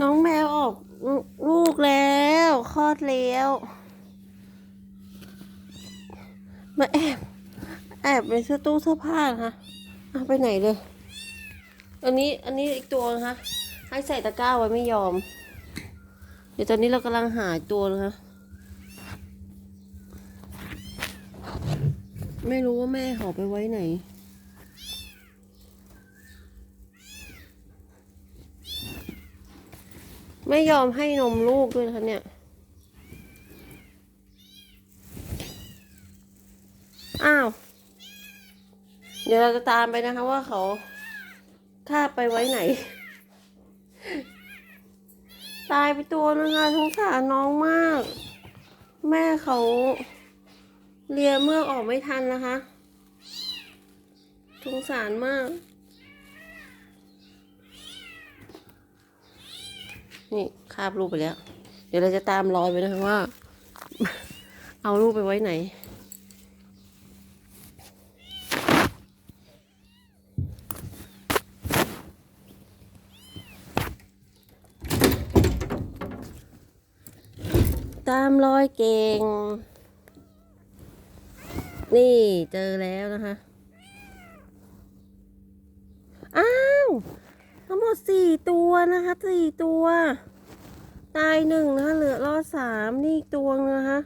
น้องแมวออกลูกแล้วคลอดแล้วมาแอบแอบในเสื้อตู้เสื้อผ้านะคะเอาไปไหนเลย อันนี้อันนี้อีกตัวนะคะ ให้ใส่ตะกร้าไว้ไม่ยอม เดี๋ยวตอนนี้เรากำลังหาตัวนะคะไม่รู้ว่าแม่เขอไปไว้ไหน ไม่ยอมให้นมลูกด้วยนะคะเนี่ย อ้าว เดี๋ยวเราจะตามไปนะคะว่าเขาฆ่าไปไว้ไหน ตายไปตัวนึงค่ะสงสารน้องมาก แม่เขาเลียเมือกออกไม่ทันนะคะสงสารมาก นี่คาบลูกไปแล้ว เดี๋ยวเราจะตามรอยไปนะคะว่า เอาลูกไปไว้ไหน ตามรอยเก่ง นี่เจอแล้วนะคะ อ้าว ทั้งห มดสี่ตัวนะคะสี่ตัว ตายหนึ่งนะคะเหลือรอดสามนี่อีกตัวนะคะ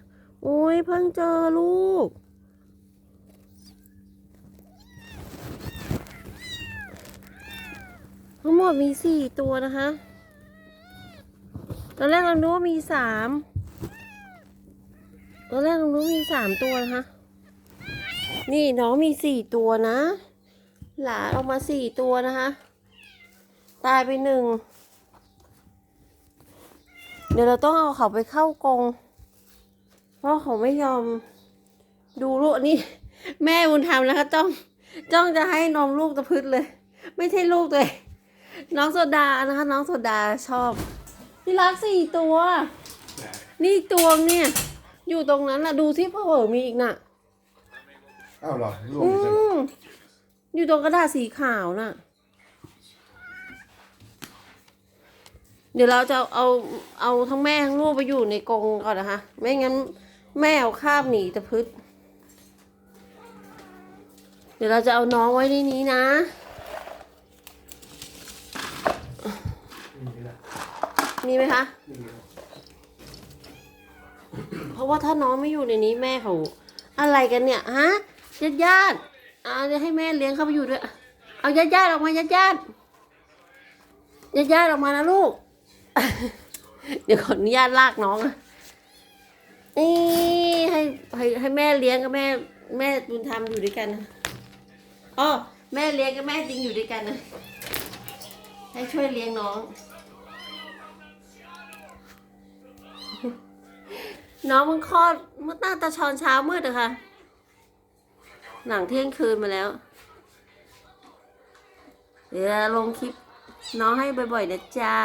โอ้ยเพิ่งเจอลูก ทั้งหมดมีสี่ตัวนะคะ ตอนแรกเราคิดว่ามีสามตอนแรกเราคิดว่ามีสามตัวนะคะ นี่น้องมีสี่ตัวนะ หลาออกมาสี่ตัวนะคะ ตายไปหนึ่ง เดี๋ยวเราต้องเอาเขาไปเข้ากรง เพราะเขาไม่ยอม ดูลูกนี่ แม่บุญธรรมนะคะจ้องจ้องจะให้นมลูกตะพืดเลย ไม่ใช่ลูกเลย น้องโซดานะคะ น้องโซดาชอบนี่รักสี่ตัว นี่อีกตัวเนี่ย อยู่ตรงนั้นน่ะ ดูที่เผื่อมีอีกน่ะอ้าวเหรอลูกอืใช่ไหมมอยู่ตรงกระดาษสีขาวน่ะ เดี๋ยวเราจะเอาเอาทั้งแม่ทั้งลูกไปอยู่ในกรงก่อนนะคะ ไม่งั้นแม่เอาคาบหนีตะพึดเดี๋ยวเราจะเอาน้องไว้ในนี้นะ มีไหมคะ เพราะว่าถ้าน้องไม่อยู่ในนี้แม่เขาอะไรกันเนี่ยฮะญาติญาติๆอ่าจะให้แม่เลี้ยงเข้าไปอยู่ด้วย เอาญาติญาติออกมาญาติญาติญาติญาติออกมานะลูก เดี๋ยวขออนุญาตลากน้องนะนี่ให้ให้ให้แม่เลี้ยงกับแม่ แม่บุญธรรมอยู่ด้วยกันนะอ๋อแม่เลี้ยงกับแม่จริงอยู่ด้วยกันนะให้ช่วยเลี้ยงน้อง น้องมันคลอดเมื่อตั้งแต่ชอนเช้ามืดอะค่ะ หลังเที่ยงคืนมาแล้ว เดี๋ยวลงคลิปน้องให้บ่อยๆนะจ๊ะ